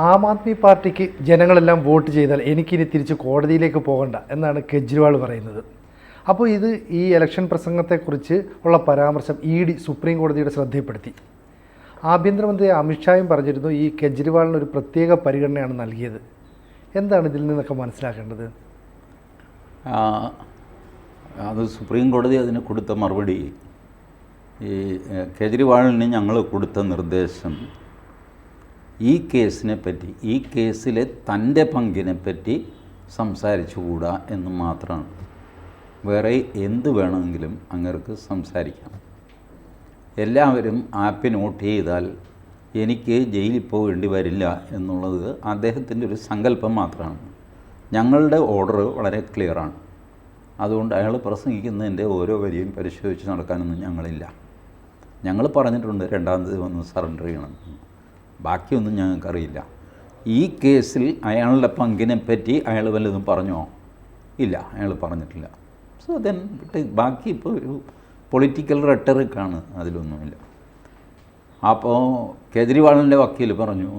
ആം ആദ്മി പാർട്ടിക്ക് ജനങ്ങളെല്ലാം വോട്ട് ചെയ്താൽ എനിക്കിനി തിരിച്ച് കോടതിയിലേക്ക് പോകണ്ട എന്നാണ് കെജ്രിവാൾ പറയുന്നത്. അപ്പോൾ ഇത് ഈ ഇലക്ഷൻ പ്രസംഗത്തെക്കുറിച്ച് ഉള്ള പരാമർശം ഇ ഡി സുപ്രീം കോടതിയുടെ ശ്രദ്ധയിൽപ്പെടുത്തി. ആഭ്യന്തരമന്ത്രി അമിത്ഷായും പറഞ്ഞിരുന്നു ഈ കെജ്രിവാളിന് ഒരു പ്രത്യേക പരിഗണനയാണ് നൽകിയത്. എന്താണ് ഇതിൽ നിന്നൊക്കെ മനസ്സിലാക്കേണ്ടത്? അത് സുപ്രീം കോടതി അതിന് കൊടുത്ത മറുപടി. ഈ കെജ്രിവാളിന് ഞങ്ങൾ കൊടുത്ത നിർദ്ദേശം ഈ കേസിനെ പറ്റി ഈ കേസിലെ തന്റെ പങ്കിനെ പറ്റി സംസാരിച്ചുകൂടാ എന്ന് മാത്രമാണ്. വേറെ എന്ത് വേണമെങ്കിലും അങ്ങർക്ക് സംസാരിക്കാം. എല്ലാവരും ആപ്പ് നോട്ട് ചെയ്താൽ എനിക്ക് ജയിലിൽ പോകേണ്ടി വരില്ല എന്നുള്ളത് അദ്ദേഹത്തിന്റെ ഒരു സങ്കല്പം മാത്രമാണ്. ഞങ്ങളുടെ ഓർഡർ വളരെ ക്ലിയറാണ് അതുകൊണ്ട് അയാൾ പ്രസംഗിക്കുന്നതിന്റെ ഓരോ വരിയും പരിശോധിച്ച് നടക്കാനൊന്നും ഞങ്ങളില്ല. ഞങ്ങൾ പറഞ്ഞിട്ടുണ്ട് രണ്ടാം തീയതി വന്ന് സറണ്ടർ ചെയ്യണം ബാക്കിയൊന്നും ഞങ്ങൾക്കറിയില്ല. ഈ കേസിൽ അയാളുടെ പങ്കിനെ പറ്റി അയാൾ വല്ലതും പറഞ്ഞോ? ഇല്ല അയാൾ പറഞ്ഞിട്ടില്ല. സോ ദെൻ ബാക്കി ഇപ്പോൾ ഒരു പൊളിറ്റിക്കൽ റെട്ടറിക്കാണ് അതിലൊന്നുമില്ല. അപ്പോൾ കേജ്രിവാളിന്റെ വക്കീൽ പറഞ്ഞു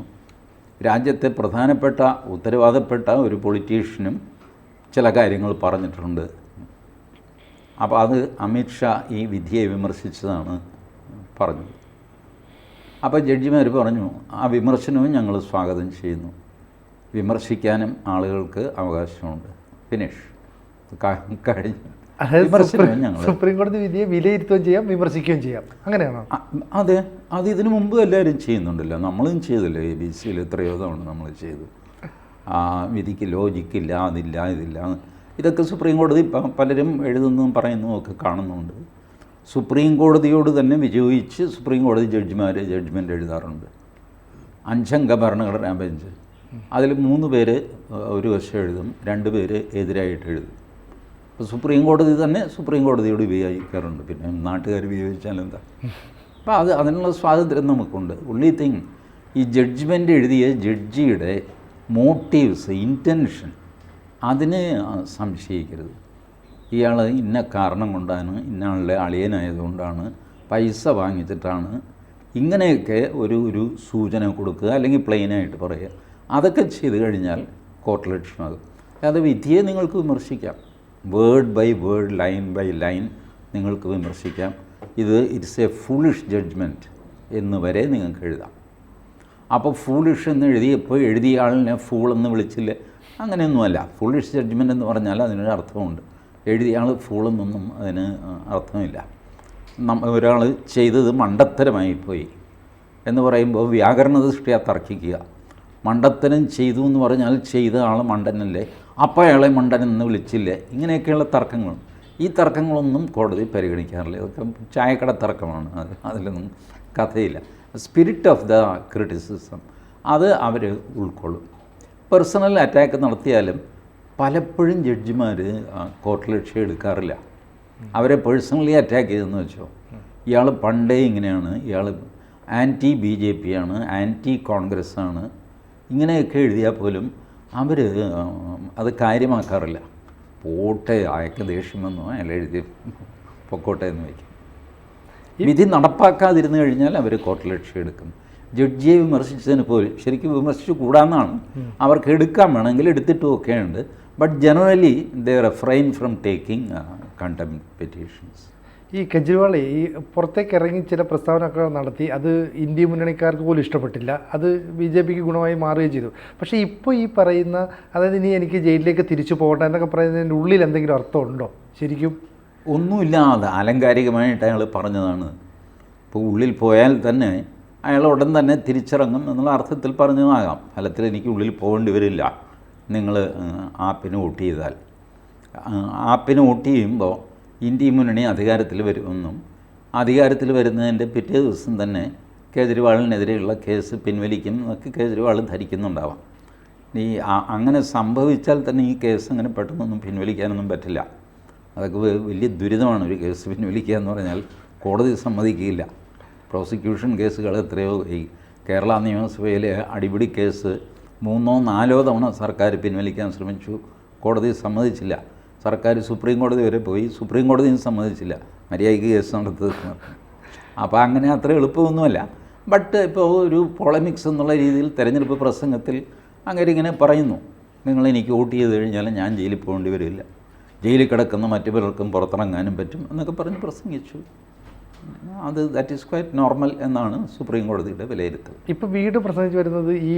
രാജ്യത്തെ പ്രധാനപ്പെട്ട ഉത്തരവാദപ്പെട്ട ഒരു പൊളിറ്റീഷ്യനും ചില കാര്യങ്ങൾ പറഞ്ഞിട്ടുണ്ട്. അപ്പോൾ അത് അമിത്ഷാ ഈ വിധിയെ വിമർശിച്ചതാണ് പറഞ്ഞത് അപ്പോൾ ജഡ്ജിമാർ പറഞ്ഞു ആ വിമർശനവും ഞങ്ങൾ സ്വാഗതം ചെയ്യുന്നു. വിമർശിക്കാനും ആളുകൾക്ക് അവകാശമുണ്ട്. ഫിനിഷ് കഴിഞ്ഞു. സുപ്രീം കോടതി വിധിയെ വിലയിരുത്തുകയും ചെയ്യാം വിമർശിക്കുകയും ചെയ്യാം. അങ്ങനെയാണോ? അതെ അത് ഇതിനു മുമ്പ് എല്ലാവരും ചെയ്യുന്നുണ്ടല്ലോ. നമ്മളും ചെയ്തല്ലോ? എ ബി സിയിൽ എത്രയോ തവണ നമ്മൾ ചെയ്തു. ആ വിധിക്ക് ലോജിക്കില്ല അതില്ല ഇതില്ല. ഇതൊക്കെ സുപ്രീം കോടതി പലരും എഴുതുന്നതും പറയുന്നതും ഒക്കെ കാണുന്നുണ്ട്. സുപ്രീം കോടതിയോട് തന്നെ വിജയിച്ച് സുപ്രീം കോടതി ജഡ്ജിമാർ ജഡ്ജ്മെന്റ് എഴുതാറുണ്ട്. അഞ്ചംഗ ഭരണഘടനാ ബെഞ്ച് അതിൽ മൂന്ന് പേര് ഒരു വശം എഴുതും രണ്ട് പേര് എതിരായിട്ട് എഴുതും. അപ്പോൾ സുപ്രീം കോടതി തന്നെ സുപ്രീം കോടതിയോട് ഉപയോഗിക്കാറുണ്ട് പിന്നെ നാട്ടുകാർ ഉപയോഗിച്ചാൽ എന്താ? അപ്പോൾ അത് അതിനുള്ള സ്വാതന്ത്ര്യം നമുക്കുണ്ട്. ഉള്ളി തിങ് ഈ ജഡ്ജ്മെന്റ് എഴുതിയ ജഡ്ജിയുടെ മോട്ടീവ്സ് ഇന്റൻഷൻ അതിനെ സംശയിക്കരുത്. ഇയാൾ ഇന്ന കാരണം കൊണ്ടാണ് ഇന്നയാളുടെ അളിയനായതുകൊണ്ടാണ് പൈസ വാങ്ങിച്ചിട്ടാണ് ഇങ്ങനെയൊക്കെ ഒരു ഒരു സൂചന കൊടുക്കുക അല്ലെങ്കിൽ പ്ലെയിനായിട്ട് പറയുക. അതൊക്കെ ചെയ്തു കഴിഞ്ഞാൽ കോർട്ട് ലക്ഷ്യമാകും അത് വിധിയെ നിങ്ങൾക്ക് വിമർശിക്കാം. Word by word line by line നിങ്ങൾക്ക് വിമർശിക്കാം. ഇത് ഇറ്റ്സ് എ ഫുളിഷ് ജഡ്ജ്മെന്റ് എന്ന് വരെ നിങ്ങൾക്ക് എഴുതാം. അപ്പോൾ ഫൂളിഷ് എന്ന് എഴുതിയപ്പോൾ എഴുതിയ ആളിനെ ഫൂൾ എന്ന് വിളിച്ചില്ല? അങ്ങനെയൊന്നുമല്ല. ഫുളിഷ് ജഡ്ജ്മെന്റ് എന്ന് പറഞ്ഞാൽ അതിനൊരു അർത്ഥമുണ്ട് എഴുതിയ ആൾ ഫൂൾ അതിന് അർത്ഥമില്ല. നമ്മ ഒരാൾ ചെയ്തത് മണ്ടത്തരമായി പോയി എന്ന് പറയുമ്പോൾ വ്യാകരണ ദൃഷ്ടിയാ തർക്കിക്കുക. മണ്ടത്തനം ചെയ്തു എന്ന് പറഞ്ഞാൽ ചെയ്ത ആൾ മണ്ടനല്ലേ? അപ്പോൾ അയാളെ മണ്ടൻ എന്ന് വിളിച്ചില്ലേ? ഇങ്ങനെയൊക്കെയുള്ള തർക്കങ്ങൾ. ഈ തർക്കങ്ങളൊന്നും കോടതി പരിഗണിക്കാറില്ല. ഇതൊക്കെ ചായക്കട തർക്കമാണ്. അത് അതിലൊന്നും കഥയില്ല. സ്പിരിറ്റ് ഓഫ് ദ ക്രിറ്റിസിസം അത് അവർ ഉൾക്കൊള്ളും. പേഴ്സണൽ അറ്റാക്ക് നടത്തിയാലും പലപ്പോഴും ജഡ്ജിമാർ കോർട്ട് രക്ഷ എടുക്കാറില്ല. അവരെ പേഴ്സണലി അറ്റാക്ക് ചെയ്തെന്ന് വെച്ചോ. ഇയാൾ പണ്ടേ ഇങ്ങനെയാണ്. ഇയാൾ ആന്റി ബി ജെ പി ആണ് ആന്റി കോൺഗ്രസ് ആണ്. ഇങ്ങനെയൊക്കെ എഴുതിയാൽ പോലും അവർ അത് കാര്യമാക്കാറില്ല. പോട്ടെ അയക്ക് ദേഷ്യമെന്നോ അയാൾ എഴുതി പൊക്കോട്ടെ എന്ന് വയ്ക്കും. വിധി നടപ്പാക്കാതിരുന്നു കഴിഞ്ഞാൽ അവർ കോർട്ട് രക്ഷ എടുക്കും. ജഡ്ജിയെ വിമർശിച്ചതിന് പോലും ശരിക്കും വിമർശിച്ചു കൂടാന്നാണ്. അവർക്ക് എടുക്കാൻ വേണമെങ്കിൽ എടുത്തിട്ടും ഒക്കെ ഉണ്ട് but generally they refrain from taking contempt petitions ഈ കെജ്രിവാൾ ഈ പുറത്തേക്ക് ഇറങ്ങി ചില പ്രസ്താവനകൾ നടത്തി അത് ഇന്ത്യ മുന്നണിക്കാർക്ക് പോലും ഇഷ്ടപ്പെട്ടില്ല. അത് ബി ജെ പിക്ക് ഗുണമായി മാറുകയും ചെയ്തു. പക്ഷേ ഇപ്പോൾ ഈ പറയുന്ന അതായത് ഇനി എനിക്ക് ജയിലിലേക്ക് തിരിച്ചു പോകട്ടെ എന്നൊക്കെ പറയുന്നതിന്റെ ഉള്ളിൽ എന്തെങ്കിലും അർത്ഥമുണ്ടോ? ശരിക്കും? ഒന്നുമില്ലാതെ ആലങ്കാരികമായിട്ട് അയാൾ പറഞ്ഞതാണ്. ഇപ്പോൾ ഉള്ളിൽ പോയാൽ തന്നെ അയാൾ ഉടൻ തന്നെ തിരിച്ചിറങ്ങും എന്നുള്ള അർത്ഥത്തിൽ പറഞ്ഞതാകാം. ഫലത്തിൽ എനിക്ക് ഉള്ളിൽ പോകേണ്ടി വരില്ല. നിങ്ങൾ ആപ്പിന് വോട്ട് ചെയ്താൽ. ആപ്പിന് വോട്ട് ചെയ്യുമ്പോൾ ഇന്ത്യ മുന്നണി അധികാരത്തിൽ വരുമെന്നും അധികാരത്തിൽ വരുന്നതിന്റെ പിറ്റേ ദിവസം തന്നെ കേജ്രിവാളിനെതിരെയുള്ള കേസ് പിൻവലിക്കും എന്നൊക്കെ കേജ്രിവാൾ ധരിക്കുന്നുണ്ടാവാം. ഈ അങ്ങനെ സംഭവിച്ചാൽ തന്നെ ഈ കേസ് അങ്ങനെ പെട്ടെന്നൊന്നും പിൻവലിക്കാനൊന്നും പറ്റില്ല. അതൊക്കെ വലിയ ദുരിതമാണ് ഒരു കേസ് പിൻവലിക്കുക എന്ന് പറഞ്ഞാൽ കോടതി സമ്മതിക്കില്ല പ്രോസിക്യൂഷൻ കേസുകൾ എത്രയോ ഈ കേരള നിയമസഭയിലെ അടിപിടി കേസ് മൂന്നോ നാലോ തവണ സർക്കാർ പിൻവലിക്കാൻ ശ്രമിച്ചു. കോടതി സമ്മതിച്ചില്ല. സർക്കാർ സുപ്രീം കോടതി വരെ പോയി. സുപ്രീം കോടതിയും സമ്മതിച്ചില്ല. മര്യാദയ്ക്ക് കേസ് നടത്തുക അപ്പോൾ അങ്ങനെ അത്ര എളുപ്പമൊന്നുമല്ല. ബട്ട് ഇപ്പോൾ ഒരു പോളമിക്സ് എന്നുള്ള രീതിയിൽ തെരഞ്ഞെടുപ്പ് പ്രസംഗത്തിൽ അങ്ങനെ ഇങ്ങനെ പറയുന്നു. നിങ്ങൾ എനിക്ക് വോട്ട് ചെയ്ത് കഴിഞ്ഞാൽ ഞാൻ ജയിലിൽ പോകേണ്ടി വരില്ല. ജയിലിൽ കിടക്കുന്ന മറ്റു പലർക്കും പുറത്തിറങ്ങാനും പറ്റും എന്നൊക്കെ പറഞ്ഞ് പ്രസംഗിച്ചു. അത് ദാറ്റ് ഈസ് ക്വൈറ്റ് നോർമൽ എന്നാണ് സുപ്രീം കോടതിയുടെ വിലയിരുത്തൽ. ഇപ്പോൾ വീണ്ടും പ്രസംഗിച്ച് വരുന്നത് ഈ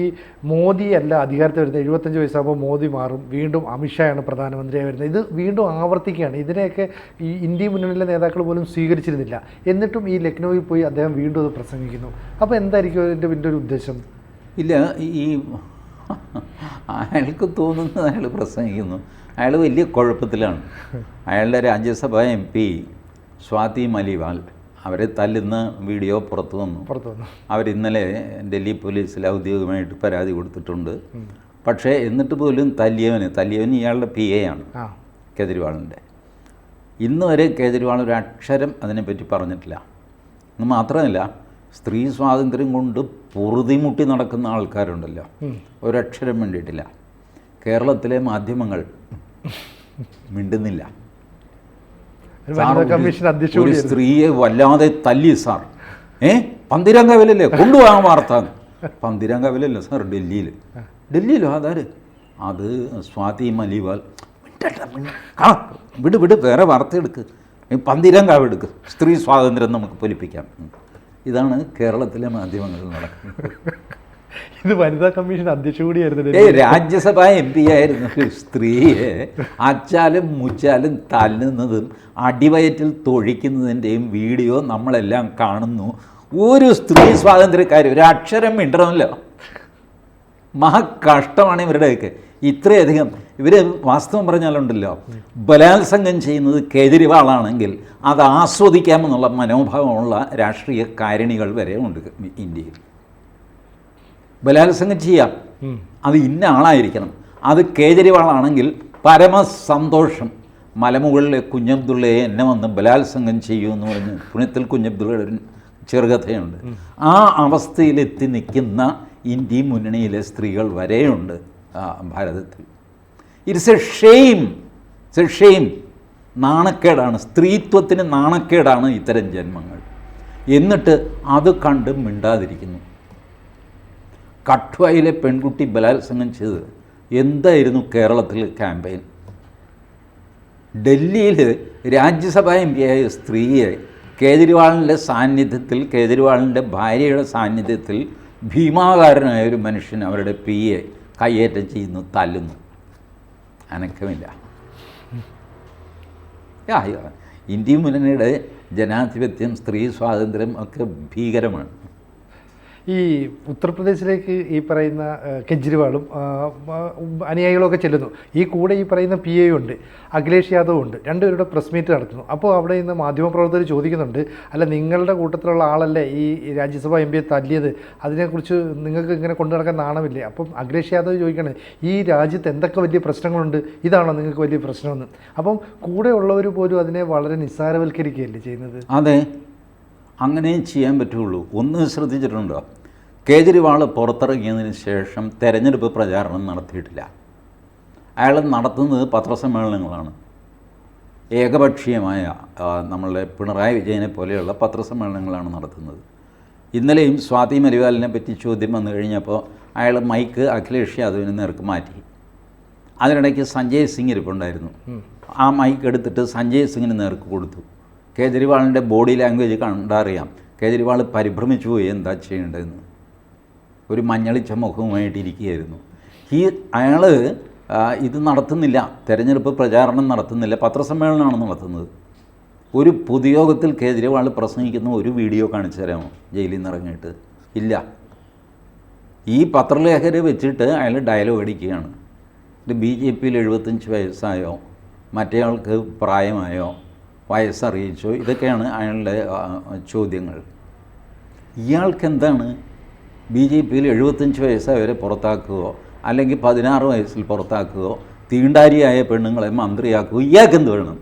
മോദി അല്ല അധികാരത്തിൽ വരുന്നത് എഴുപത്തഞ്ച് വയസ്സാകുമ്പോൾ മോദി മാറും വീണ്ടും അമിത്ഷായാണ് പ്രധാനമന്ത്രിയായി വരുന്നത്. ഇത് വീണ്ടും ആവർത്തിക്കുകയാണ്. ഇതിനെയൊക്കെ ഈ ഇന്ത്യ മുന്നണിയിലെ നേതാക്കൾ പോലും സ്വീകരിച്ചിരുന്നില്ല. എന്നിട്ടും ഈ ലക്നൌവിൽ പോയി അദ്ദേഹം വീണ്ടും അത് പ്രസംഗിക്കുന്നു. അപ്പോൾ എന്തായിരിക്കും അതിന്റെ പിന്നെ ഒരു ഉദ്ദേശം? ഇല്ല ഈ അയാൾക്ക് തോന്നുന്നത് അയാൾ പ്രസംഗിക്കുന്നു. അയാൾ വലിയ കുഴപ്പത്തിലാണ്. അയാളുടെ രാജ്യസഭ എം പി സ്വാതി മലിവാൾ അവരെ തല്ലുന്ന വീഡിയോ പുറത്തു വന്നു പുറത്തു വന്നു അവർ ഇന്നലെ ഡൽഹി പോലീസിൽ ഔദ്യോഗികമായിട്ട് പരാതി കൊടുത്തിട്ടുണ്ട്. പക്ഷേ എന്നിട്ട് പോലും തല്ലിയവന് തല്ലിയവൻ ഇയാളുടെ പി എ ആണ് കേജ്രിവാളിന്റെ ഇന്ന് വരെ കേജ്രിവാൾ ഒരു അക്ഷരം അതിനെപ്പറ്റി പറഞ്ഞിട്ടില്ല. എന്ന് മാത്രമല്ല സ്ത്രീ സ്വാതന്ത്ര്യം കൊണ്ട് പൊറുതിമുട്ടി നടക്കുന്ന ആൾക്കാരുണ്ടല്ലോ. ഒരക്ഷരം വേണ്ടിയിട്ടില്ല കേരളത്തിലെ മാധ്യമങ്ങൾ മിണ്ടുന്നില്ല ഒരു സാർ വനിതാ ഒരു- കമ്മീഷൻ അധ്യക്ഷ ഒരു സ്ത്രീയെ വല്ലാതെ തല്ലി സാർ. ഏ? പന്തിരങ്കവലല്ലേ കൊണ്ടുപോകാൻ വാർത്ത. പന്തിരങ്കവലല്ലേ സാർ ഡൽഹിയിൽ ഡൽഹിയിലോ? അതാര്? അത് സ്വാതി മലിവാൽ വിട് വിട്. വേറെ വാർത്ത എടുക്ക്. പന്തിരാം കാവ് എടുക്ക്. സ്ത്രീ സ്വാതന്ത്ര്യം നമുക്ക് പൊലിപ്പിക്കാം. ഇതാണ് കേരളത്തിലെ മാധ്യമങ്ങളിൽ നടക്കുന്നത്. ഇത് വനിതാ കമ്മീഷൻ അധ്യക്ഷ കൂടിയായിരുന്നു രാജ്യസഭ എം പി ആയിരുന്ന. സ്ത്രീയെ അച്ചാലും മുച്ചാലും തല്ലുന്നതും അടിവയറ്റിൽ തൊഴിക്കുന്നതിന്റെയും വീഡിയോ നമ്മളെല്ലാം കാണുന്നു. ഒരു സ്ത്രീ സ്വാതന്ത്ര്യക്കാർ ഒരു അക്ഷരം മിണ്ടണമല്ലോ. മഹാ കഷ്ടമാണ് ഇവരുടെയൊക്കെ ഇത്രയധികം ഇവർ വാസ്തവം പറഞ്ഞാലുണ്ടല്ലോ ബലാത്സംഗം ചെയ്യുന്നത് കേജ്രിവാളാണെങ്കിൽ അത് ആസ്വദിക്കാമെന്നുള്ള മനോഭാവമുള്ള രാഷ്ട്രീയ കാരണികൾ വരെ ഉണ്ട് ഇന്ത്യയിൽ. ബലാത്സംഗം ചെയ്യാം. അത് ഇന്ന ആളായിരിക്കണം. അത് കേജരിവാളാണെങ്കിൽ പരമസന്തോഷം. മലമുകളിലെ കുഞ്ഞബ്ദുള്ളയെ എന്നെ വന്ന് ബലാത്സംഗം ചെയ്യൂ എന്ന് പറഞ്ഞ് പുണ്യത്തിൽ കുഞ്ഞബ്ദുള്ളയുടെ ഒരു ചെറുകഥയുണ്ട്. ആ അവസ്ഥയിലെത്തി നിൽക്കുന്ന ഇന്ത്യ മുന്നണിയിലെ സ്ത്രീകൾ വരെയുണ്ട് ഭാരതത്തിൽ. It's a shame it's a shame നാണക്കേടാണ്. സ്ത്രീത്വത്തിന് നാണക്കേടാണ് ഇത്തരം ജന്മങ്ങൾ. എന്നിട്ട് അത് കണ്ട് മിണ്ടാതിരിക്കുന്നു. കഠ്വയിലെ പെൺകുട്ടി ബലാത്സംഗം ചെയ്ത് എന്തായിരുന്നു കേരളത്തിൽ ക്യാമ്പയിൻ? ഡൽഹിയിൽ രാജ്യസഭ എം പിയായ സ്ത്രീയെ കേജ്രിവാളിന്റെ സാന്നിധ്യത്തിൽ കേജ്രിവാളിന്റെ ഭാര്യയുടെ സാന്നിധ്യത്തിൽ ഭീമാകാരനായ ഒരു മനുഷ്യൻ അവരുടെ പി എ കയ്യേറ്റം ചെയ്യുന്നു തല്ലുന്നു. അനക്കമില്ല. ഇന്ത്യ മുന്നണിയുടെ ജനാധിപത്യം സ്ത്രീ സ്വാതന്ത്ര്യം ഒക്കെ ഭീകരമാണ്. ഈ ഉത്തർപ്രദേശിലേക്ക് ഈ പറയുന്ന കെജ്രിവാളും ആ, ആ, അനുയായികളും ഒക്കെ ചെല്ലുന്നു. ഈ കൂടെ ഈ പറയുന്ന പി ഉണ്ട് അഖിലേഷ് യാദവും ഉണ്ട് രണ്ടുപേരുടെ പ്രസ് മീറ്റ് നടത്തുന്നു. അപ്പോൾ അവിടെ ഇന്ന് മാധ്യമപ്രവർത്തകർ ചോദിക്കുന്നുണ്ട് അല്ല നിങ്ങളുടെ കൂട്ടത്തിലുള്ള ആളല്ലേ ഈ രാജ്യസഭ എം പിയെ തല്ലിയത്? അതിനെക്കുറിച്ച് നിങ്ങൾക്ക് ഇങ്ങനെ കൊണ്ടു നടക്കാൻ നാണമില്ലേ? അപ്പം അഖിലേഷ് യാദവ് ചോദിക്കണേ ഈ രാജ്യത്ത് എന്തൊക്കെ വലിയ പ്രശ്നങ്ങളുണ്ട്? ഇതാണോ നിങ്ങൾക്ക് വലിയ പ്രശ്നമെന്ന്. അപ്പം കൂടെ ഉള്ളവർ പോലും അതിനെ വളരെ നിസ്സാരവൽക്കരിക്കുകയല്ലേ ചെയ്യുന്നത്? അതെ. അങ്ങനെയും ചെയ്യാൻ പറ്റുള്ളൂ. ഒന്ന് ശ്രദ്ധിച്ചിട്ടുണ്ടോ? കേജ്രിവാൾ പുറത്തിറങ്ങിയതിന് ശേഷം തെരഞ്ഞെടുപ്പ് പ്രചാരണം നടത്തിയിട്ടില്ല. അയാൾ നടത്തുന്നത് പത്രസമ്മേളനങ്ങളാണ്. ഏകപക്ഷീയമായ നമ്മളുടെ പിണറായി വിജയനെ പോലെയുള്ള പത്രസമ്മേളനങ്ങളാണ് നടത്തുന്നത്. ഇന്നലെയും സ്വാതി മരിവാലിനെ പറ്റി ചോദ്യം വന്നു കഴിഞ്ഞപ്പോൾ അയാൾ മൈക്ക് അഖിലേഷ് യാദവിന് നേർക്ക് മാറ്റി. അതിനിടയ്ക്ക് സഞ്ജയ് സിംഗ് ഇരിപ്പുണ്ടായിരുന്നു. ആ മൈക്ക് എടുത്തിട്ട് സഞ്ജയ് സിംഗിന് നേർക്ക് കൊടുത്തു. കേജ്രിവാളിന്റെ ബോഡി ലാംഗ്വേജ് കണ്ടറിയാം. കേജ്രിവാൾ പരിഭ്രമിച്ചു പോയി എന്താ ചെയ്യേണ്ടതെന്ന്? ഒരു മഞ്ഞളിച്ച മുഖവുമായിട്ടിരിക്കുകയായിരുന്നു ഈ അയാൾ ഇത് നടത്തുന്നില്ല. തെരഞ്ഞെടുപ്പ് പ്രചാരണം നടത്തുന്നില്ല. പത്രസമ്മേളനമാണ് നടത്തുന്നത്. ഒരു പൊതുയോഗത്തിൽ കേജ്രിവാൾ പ്രസംഗിക്കുന്ന ഒരു വീഡിയോ കാണിച്ചു തരാമോ? ജയിലിൽ നിന്ന് ഇറങ്ങിയിട്ട്. ഇല്ല. ഈ പത്രലേഖരെ വെച്ചിട്ട് അയാൾ ഡയലോഗ് അടിക്കുകയാണ്. ഇത് ബി ജെ പിയിൽ എഴുപത്തഞ്ച് വയസ്സായോ? മറ്റേയാൾക്ക് പ്രായമായോ? വയസ്സറിയിച്ചോ ഇതൊക്കെയാണ് അയാളുടെ ചോദ്യങ്ങൾ. ഇയാൾക്ക് എന്താണ് ബി ജെ പിയിൽ എഴുപത്തഞ്ച് വയസ്സായവരെ പുറത്താക്കുകയോ അല്ലെങ്കിൽ പതിനാറ് വയസ്സിൽ പുറത്താക്കുകയോ തീണ്ടാരിയായ പെണ്ണുങ്ങളെ മന്ത്രിയാക്കുകയോ ഇയാൾക്ക് എന്ത് വേണം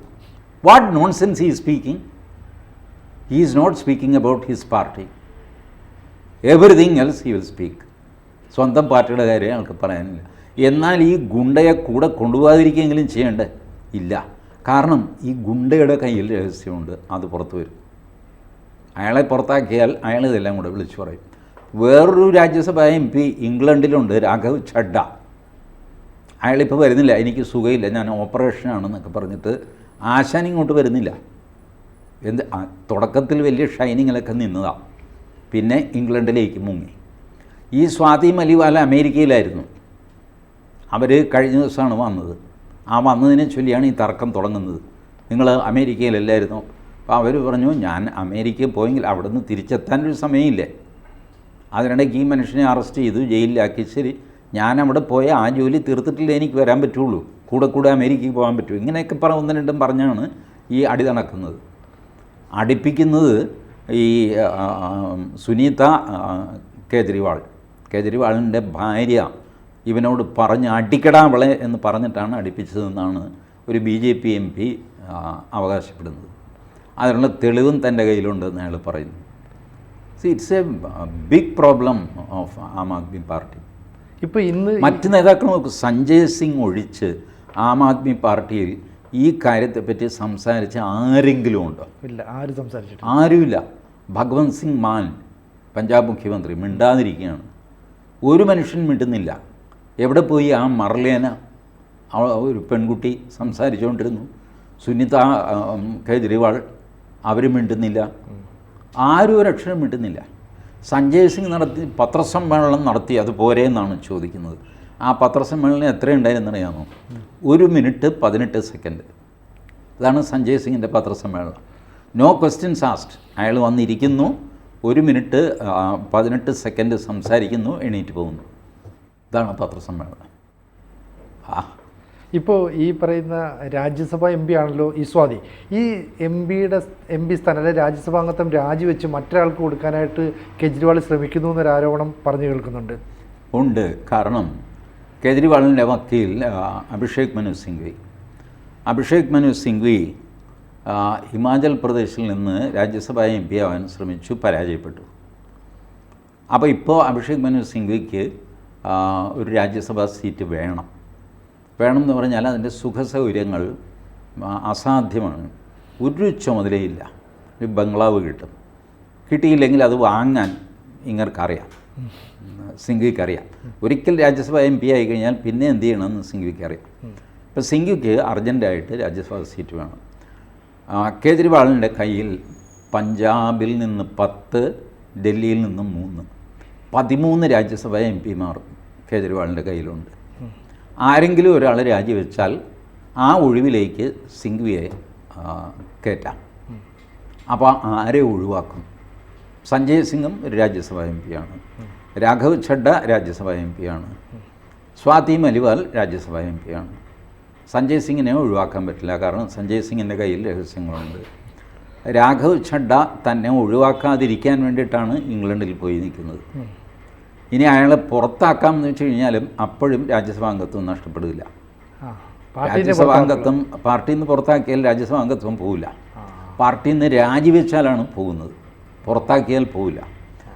വാട്ട് നോൺസെൻസ് ഈ speaking he is not speaking about his party everything else he will speak സ്വന്തം പാർട്ടിയുടെ കാര്യം അയാൾക്ക് പറയാനില്ല. എന്നാൽ ഈ ഗുണ്ടയെ കൂടെ കൊണ്ടുപോകാതിരിക്കുകയെങ്കിലും ചെയ്യണ്ടേ? ഇല്ല. കാരണം ഈ ഗുണ്ടയുടെ കയ്യിൽ രഹസ്യമുണ്ട്. അത് പുറത്തു വരും. അയാളെ പുറത്താക്കിയാൽ അയാൾ ഇതെല്ലാം കൂടെ വിളിച്ചു പറയും. വേറൊരു രാജ്യസഭാ എം പി ഇംഗ്ലണ്ടിലുണ്ട് രാഘവ് ചഡ്ഡ അയാളിപ്പോൾ വരുന്നില്ല. എനിക്ക് സുഖമില്ല ഞാൻ ഓപ്പറേഷനാണെന്നൊക്കെ പറഞ്ഞിട്ട് ആശാൻ ഇങ്ങോട്ട് വരുന്നില്ല. എന്ത്? തുടക്കത്തിൽ വലിയ ഷൈനിങ്ങിലൊക്കെ നിന്നതാണ് പിന്നെ ഇംഗ്ലണ്ടിലേക്ക് മുങ്ങി. ഈ സ്വാതി മലിവാല അമേരിക്കയിലായിരുന്നു. അവർ കഴിഞ്ഞ ദിവസമാണ് വന്നത്. ആ വന്നതിനെ ചൊല്ലിയാണ് ഈ തർക്കം തുടങ്ങുന്നത്. നിങ്ങൾ അമേരിക്കയിലല്ലായിരുന്നു? അപ്പോൾ അവർ പറഞ്ഞു ഞാൻ അമേരിക്കയിൽ പോയെങ്കിൽ അവിടെ നിന്ന് തിരിച്ചെത്താനൊരു സമയമില്ലേ? അതിനിടയ്ക്ക് ഈ മനുഷ്യനെ അറസ്റ്റ് ചെയ്തു ജയിലിലാക്കി. ശരി ഞാൻ അവിടെ പോയ ആ ജോലി തീർത്തിട്ടില്ലേ എനിക്ക് വരാൻ പറ്റുള്ളൂ. കൂടെ കൂടെ അമേരിക്കയിൽ പോകാൻ പറ്റൂ. ഇങ്ങനെയൊക്കെ പറ ഒന്ന് രണ്ടും പറഞ്ഞാണ് ഈ അടി നടക്കുന്നത്. അടിപ്പിക്കുന്നത് ഈ സുനീത കേജ്രിവാൾ. കേജ്രിവാളിന്റെ ഭാര്യ. ഇവനോട് പറഞ്ഞ് അടിക്കടാ വിള എന്ന് പറഞ്ഞിട്ടാണ് അടിപ്പിച്ചതെന്നാണ് ഒരു B J P M P അവകാശപ്പെടുന്നത്. അതിനുള്ള തെളിവും തന്റെ കയ്യിലുണ്ടെന്ന് അയാൾ പറയുന്നു. See it's a big problem of Aam Aadmi party. ഇപ്പോൾ ഇന്ന് മറ്റ് നേതാക്കൾ നോക്ക് സഞ്ജയ് സിംഗ് ഒഴിച്ച് ആം ആദ്മി പാർട്ടിയിൽ ഈ കാര്യത്തെപ്പറ്റി സംസാരിച്ച ആരെങ്കിലും ഉണ്ടോ? ഇല്ല ആര് സംസാരിച്ചിട്ട് ആരുമില്ല. ഭഗവന്ത് സിംഗ് മാൻ പഞ്ചാബ് മുഖ്യമന്ത്രി മിണ്ടാതിരിക്കുകയാണ്. ഒരു മനുഷ്യൻ മിണ്ടുന്നില്ല. എവിടെ പോയി? ആ മർലേന ഒരു പെൺകുട്ടി സംസാരിച്ചുകൊണ്ടിരുന്നു. സുനിത കേജ്രിവാൾ അവർ മിണ്ടുന്നില്ല. ആരും ഒരു അക്ഷരം മിണ്ടുന്നില്ല. സഞ്ജയ് സിംഗ് നടത്തി പത്രസമ്മേളനം നടത്തി അത് പോരെ എന്നാണ് ചോദിക്കുന്നത്. ആ പത്രസമ്മേളനം എത്രയുണ്ടായിരുന്നറിയാമോ? ഒരു മിനിറ്റ് പതിനെട്ട് സെക്കൻഡ് ഇതാണ് സഞ്ജയ് സിംഗിന്റെ പത്രസമ്മേളനം. നോ ക്വസ്റ്റ്യൻസ് ആസ്റ്റ് അയാൾ വന്നിരിക്കുന്നു. ഒരു മിനിറ്റ് പതിനെട്ട് സെക്കൻഡ് സംസാരിക്കുന്നു എണീറ്റ് പോകുന്നു. ഇതാണ് പത്രസമ്മേളനം. ആ. ഇപ്പോൾ ഈ പറയുന്ന രാജ്യസഭ എം പി ആണല്ലോ ഈ സ്വാതി. ഈ എം പിയുടെ എം പി സ്ഥാനം അല്ലെങ്കിൽ രാജ്യസഭാ അംഗത്വം രാജിവെച്ച് മറ്റൊരാൾക്ക് കൊടുക്കാനായിട്ട് കെജ്രിവാൾ ശ്രമിക്കുന്നു എന്നൊരു ആരോപണം പറഞ്ഞു കേൾക്കുന്നുണ്ട്. ഉണ്ട്. കാരണം കേജ്രിവാളിന്റെ വക്കീൽ അഭിഷേക് മനു സിംഗ്വി. അഭിഷേക് മനു സിംഗ്വി ഹിമാചൽ പ്രദേശിൽ നിന്ന് രാജ്യസഭാ എം പി ആവാൻ ശ്രമിച്ചു പരാജയപ്പെട്ടു. അപ്പോൾ ഇപ്പോൾ അഭിഷേക് മനു സിംഗ്വിക്ക് ഒരു രാജ്യസഭാ സീറ്റ് വേണം. വേണം എന്ന് പറഞ്ഞാൽ അതിന്റെ സുഖസൗകര്യങ്ങൾ അസാധ്യമാണ്. ഒരു ചുമതലയില്ല. ഒരു ബംഗ്ലാവ് കിട്ടും. കിട്ടിയില്ലെങ്കിൽ അത് വാങ്ങാൻ ഇങ്ങർക്കറിയാം. സിംഗ്വിക്കറിയാം. ഒരിക്കൽ രാജ്യസഭ എം പി ആയി കഴിഞ്ഞാൽ പിന്നെ എന്ത് ചെയ്യണമെന്ന് സിംഗ്വിക്ക് അറിയാം. ഇപ്പോൾ സിംഗ്വിക്ക് അർജന്റായിട്ട് രാജ്യസഭാ സീറ്റ് വേണം. കേജ്രിവാളിന്റെ കയ്യിൽ പഞ്ചാബിൽ നിന്ന് പത്ത് ഡൽഹിയിൽ നിന്ന് മൂന്ന്. പതിമൂന്ന് രാജ്യസഭ എം പിമാർ കേജ്രിവാളിന്റെ കയ്യിലുണ്ട്. ആരെങ്കിലും ഒരാൾ രാജിവെച്ചാൽ ആ ഒഴിവിലേക്ക് സിംഗ്വിയെ കയറ്റാം. അപ്പോൾ ആരെ ഒഴിവാക്കും? സഞ്ജയ് സിംഗും ഒരു രാജ്യസഭ എം പിയാണ്. രാഘവ് ഛഡ്ഡ രാജ്യസഭ എം പിയാണ്. സ്വാതി മലിവാൽ രാജ്യസഭ എം പിയാണ്. സഞ്ജയ് സിംഗിനെ ഒഴിവാക്കാൻ പറ്റില്ല കാരണം സഞ്ജയ് സിംഗിന്റെ കയ്യിൽ രഹസ്യങ്ങളുണ്ട്. രാഘവ് ഛഡ്ഡ തന്നെ ഒഴിവാക്കാതിരിക്കാൻ വേണ്ടിയിട്ടാണ് ഇംഗ്ലണ്ടിൽ പോയി നിൽക്കുന്നത്. ഇനി അയാളെ പുറത്താക്കാം എന്ന് വെച്ച് കഴിഞ്ഞാലും അപ്പോഴും രാജ്യസഭാ അംഗത്വം നഷ്ടപ്പെടില്ല. രാജ്യസഭാ അംഗത്വം പാർട്ടിയിൽ നിന്ന് പുറത്താക്കിയാൽ രാജ്യസഭാ അംഗത്വം പോവില്ല. പാർട്ടിയിൽ നിന്ന് രാജിവെച്ചാലാണ് പോകുന്നത്. പുറത്താക്കിയാൽ പോവില്ല.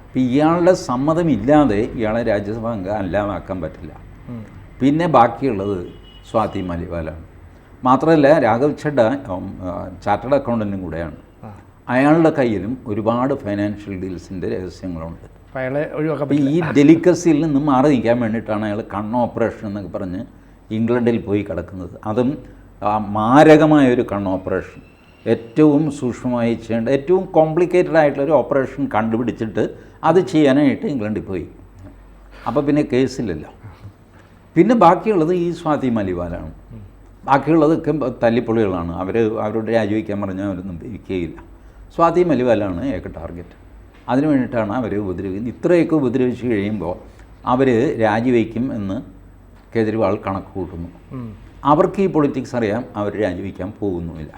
അപ്പം ഇയാളുടെ സമ്മതമില്ലാതെ ഇയാളെ രാജ്യസഭാ അംഗം അല്ലാതാക്കാൻ പറ്റില്ല. പിന്നെ ബാക്കിയുള്ളത് സ്വാതി മലിവാലാണ്. മാത്രമല്ല രാഘവ് ഛഡ ചാർട്ടേഡ് അക്കൗണ്ടന്റും കൂടെയാണ്. അയാളുടെ കയ്യിലും ഒരുപാട് ഫൈനാൻഷ്യൽ ഡീൽസിന്റെ രഹസ്യങ്ങളുണ്ട്. അപ്പോൾ അയാളെ ഒഴിവാക്കാൻ ഈ ഡെലിക്കസിയിൽ നിന്ന് മാറി നിൽക്കാൻ വേണ്ടിയിട്ടാണ് അയാൾ കണ്ണ് ഓപ്പറേഷൻ എന്നൊക്കെ പറഞ്ഞ് ഇംഗ്ലണ്ടിൽ പോയി കിടക്കുന്നത്. അതും മാരകമായ ഒരു കണ്ണ് ഓപ്പറേഷൻ ഏറ്റവും സൂക്ഷ്മമായി ചെയ്യേണ്ട ഏറ്റവും കോംപ്ലിക്കേറ്റഡ് ആയിട്ടുള്ള ഒരു ഓപ്പറേഷൻ കണ്ടുപിടിച്ചിട്ട് അത് ചെയ്യാനായിട്ട് ഇംഗ്ലണ്ടിൽ പോയി. അപ്പോൾ പിന്നെ കേസില്ലല്ലോ. പിന്നെ ബാക്കിയുള്ളത് ഈ സ്വാതി മലിവാലാണ്. ബാക്കിയുള്ളതൊക്കെ തല്ലിപ്പൊളികളാണ്. അവർ അവരോട് രാജിവെക്കാൻ പറഞ്ഞാൽ അവരൊന്നും ഇരിക്കുകയില്ല സ്വാതി മലിവാലാണ് ഏക ടാർഗറ്റ് അതിനു വേണ്ടിയിട്ടാണ് അവർ ഉപദ്രവിക്കുന്നത്. ഇത്രയൊക്കെ ഉപദ്രവിച്ച് കഴിയുമ്പോൾ അവർ രാജിവെക്കും എന്ന് കേജ്രിവാൾ കണക്ക് കൂട്ടുന്നു. അവർക്ക് ഈ പൊളിറ്റിക്സ് അറിയാം അവർ രാജിവെക്കാൻ പോകുന്നുമില്ല.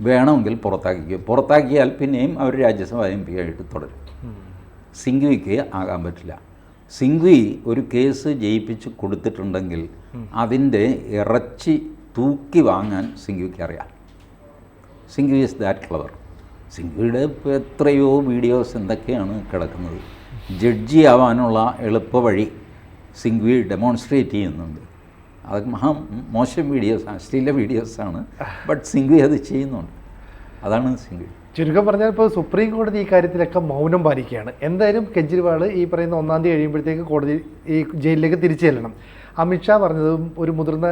വേണമെങ്കിൽ പുറത്താക്കിക്കുക പുറത്താക്കിയാൽ പിന്നെയും അവർ രാജ്യസഭ എം പി ആയിട്ട് തുടരും. സിംഗ്വിക്ക് ആകാൻ പറ്റില്ല. സിംഗ്വി ഒരു കേസ് ജയിപ്പിച്ച് കൊടുത്തിട്ടുണ്ടെങ്കിൽ അതിന്റെ ഇറച്ചി തൂക്കി വാങ്ങാൻ സിംഗ്വിക്ക് അറിയാം. സിംഗ്വി ഈസ് ദാറ്റ് ക്ലവർ സിംഗ്വിയുടെ ഇപ്പോൾ എത്രയോ വീഡിയോസ് എന്തൊക്കെയാണ് കിടക്കുന്നത്? ജഡ്ജി ആവാനുള്ള എളുപ്പ വഴി സിംഗ്വി ഡെമോൺസ്ട്രേറ്റ് ചെയ്യുന്നുണ്ട്. അത് മഹാ മോശം വീഡിയോസ് അശ്ലീല വീഡിയോസാണ്. ബട്ട് സിംഗ്വി അത് ചെയ്യുന്നുണ്ട്. അതാണ് സിംഗ്വി. ചുരുക്കം പറഞ്ഞാൽ ഇപ്പോൾ സുപ്രീം കോടതി ഈ കാര്യത്തിലൊക്കെ മൗനം പാലിക്കുകയാണ്. എന്തായാലും കെജ്രിവാൾ ഈ പറയുന്ന ഒന്നാം തീയതി കഴിയുമ്പോഴത്തേക്ക് കോടതി ഈ ജയിലിലേക്ക് തിരിച്ചു ചെല്ലണം. അമിത്ഷാ പറഞ്ഞതും ഒരു മുതിർന്ന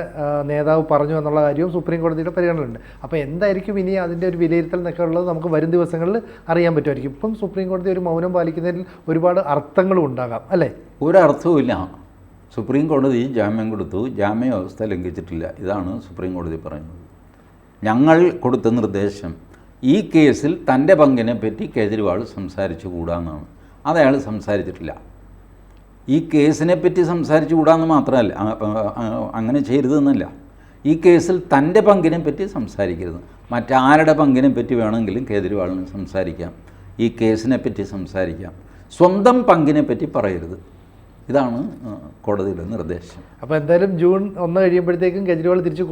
നേതാവ് പറഞ്ഞു എന്നുള്ള കാര്യവും സുപ്രീം കോടതിയുടെ പരിഗണനയുണ്ട് അപ്പോൾ എന്തായിരിക്കും ഇനി അതിന്റെ ഒരു വിലയിരുത്തൽ എന്നൊക്കെ ഉള്ളത് നമുക്ക് വരും ദിവസങ്ങളിൽ അറിയാൻ പറ്റുമായിരിക്കും. ഇപ്പം സുപ്രീം കോടതി ഒരു മൗനം പാലിക്കുന്നതിൽ ഒരുപാട് അർത്ഥങ്ങളും ഉണ്ടാകാം അല്ലേ? ഒരർത്ഥവുമില്ല സുപ്രീം കോടതി ജാമ്യം കൊടുത്തു. ജാമ്യ വ്യവസ്ഥ ലംഘിച്ചിട്ടില്ല. ഇതാണ് സുപ്രീം കോടതി പറയുന്നത്. ഞങ്ങൾ കൊടുത്ത നിർദ്ദേശം ഈ കേസിൽ തന്റെ പങ്കിനെ പറ്റി കേജ്രിവാൾ സംസാരിച്ചു കൂടാന്നാണ്. അത് അയാൾ സംസാരിച്ചിട്ടില്ല. ഈ കേസിനെ പറ്റി സംസാരിച്ചു കൂടാന്ന് മാത്രമല്ല അങ്ങനെ ചെയ്യരുതെന്നല്ല. ഈ കേസിൽ തന്റെ പങ്കിനെ പറ്റി സംസാരിക്കരുത്. മറ്റാരുടെ പങ്കിനെ പറ്റി വേണമെങ്കിലും കേജ്രിവാളിന് സംസാരിക്കാം. ഈ കേസിനെ പറ്റി സംസാരിക്കാം. സ്വന്തം പങ്കിനെ പറ്റി പറയരുത്. ഇതാണ് കോടതിയിലെ കോടതിയുടെ നിർദ്ദേശം. അപ്പോൾ എന്തായാലും ജൂൺ ഒന്ന് കഴിയുമ്പോഴത്തേക്കും കെജ്രിവാൾ തിരിച്ച്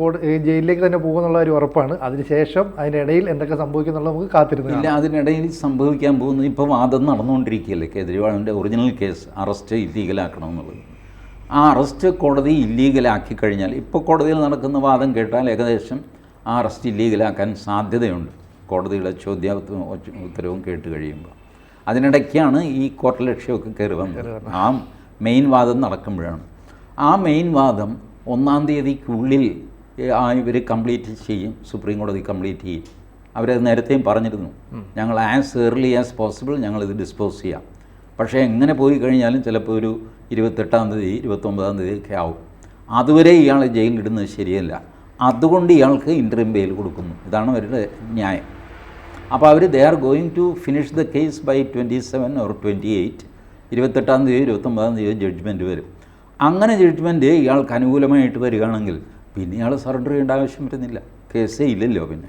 ജയിലിലേക്ക് തന്നെ പോകുമെന്നുള്ള ഒരു ഉറപ്പാണ്. അതിനുശേഷം അതിനിടയിൽ എന്തൊക്കെ സംഭവിക്കുന്നുള്ളത് നമുക്ക് കാത്തിരുന്നു ഇല്ല അതിനിടയിൽ സംഭവിക്കാൻ പോകുന്നത് ഇപ്പോൾ വാദം നടന്നുകൊണ്ടിരിക്കുകയല്ലേ? കേജ്രിവാളിന്റെ ഒറിജിനൽ കേസ് അറസ്റ്റ് ഇല്ലീഗലാക്കണമെന്നുള്ളത് ആ അറസ്റ്റ് കോടതി ഇല്ലീഗലാക്കി കഴിഞ്ഞാൽ ഇപ്പോൾ കോടതിയിൽ നടക്കുന്ന വാദം കേട്ടാൽ ഏകദേശം ആ അറസ്റ്റ് ഇല്ലീഗലാക്കാൻ സാധ്യതയുണ്ട്. കോടതിയുടെ ചോദ്യ ഉത്തരവും കേട്ട് കഴിയുമ്പോൾ. അതിനിടയ്ക്കാണ് ഈ കോർട്ട് കോർട്ടലക്ഷ്യമൊക്കെ കയറി വന്നത്. ആ മെയിൻ വാദം നടക്കുമ്പോഴാണ്. ആ മെയിൻ വാദം ഒന്നാം തീയതിക്കുള്ളിൽ ഇവർ കംപ്ലീറ്റ് ചെയ്യും സുപ്രീം കോടതി കംപ്ലീറ്റ് ചെയ്യും. അവരത് നേരത്തെയും പറഞ്ഞിരുന്നു. ഞങ്ങൾ ആസ് ഏർലി ആസ് പോസിബിൾ ഞങ്ങളിത് ഡിസ്പോസ് ചെയ്യാം. പക്ഷേ എങ്ങനെ പോയി കഴിഞ്ഞാലും ചിലപ്പോൾ ഒരു ഇരുപത്തെട്ടാം തീയതി ഇരുപത്തൊമ്പതാം തീയതി ഒക്കെ ആവും. അതുവരെ ഇയാളെ ജയിലിലിടുന്നത് ശരിയല്ല. അതുകൊണ്ട് ഇയാൾക്ക് ഇന്റർവ്യൂ ബെയിൽ കൊടുക്കുന്നു. ഇതാണ് അവരുടെ ന്യായം. അപ്പോൾ അവർ they are going to finish the case by twenty seven or twenty eight ഇരുപത്തെട്ടാം തീയതി ഇരുപത്തൊമ്പതാം തീയതി ജഡ്ജ്മെന്റ് വരും. അങ്ങനെ ജഡ്ജ്മെന്റ് ഇയാൾക്ക് അനുകൂലമായിട്ട് വരികയാണെങ്കിൽ പിന്നെ ഇയാൾ സറണ്ടർ ചെയ്യേണ്ട ആവശ്യം വരുന്നില്ല. കേസേ ഇല്ലല്ലോ പിന്നെ.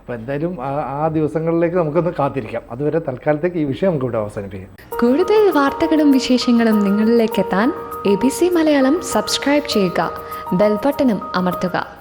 അപ്പോൾ എന്തായാലും ആ- ആ ദിവസങ്ങളിലേക്ക് നമുക്കൊന്ന് കാത്തിരിക്കാം. അതുവരെ തൽക്കാലത്തേക്ക് ഈ വിഷയം നമുക്ക് ഇവിടെ അവസാനിപ്പിക്കാം. കൂടുതൽ വാർത്തകളും വിശേഷങ്ങളും നിങ്ങളിലേക്ക് എത്താൻ A B C Malayalam subscribe ചെയ്യുക. ബെൽബട്ടനും അമർത്തുക.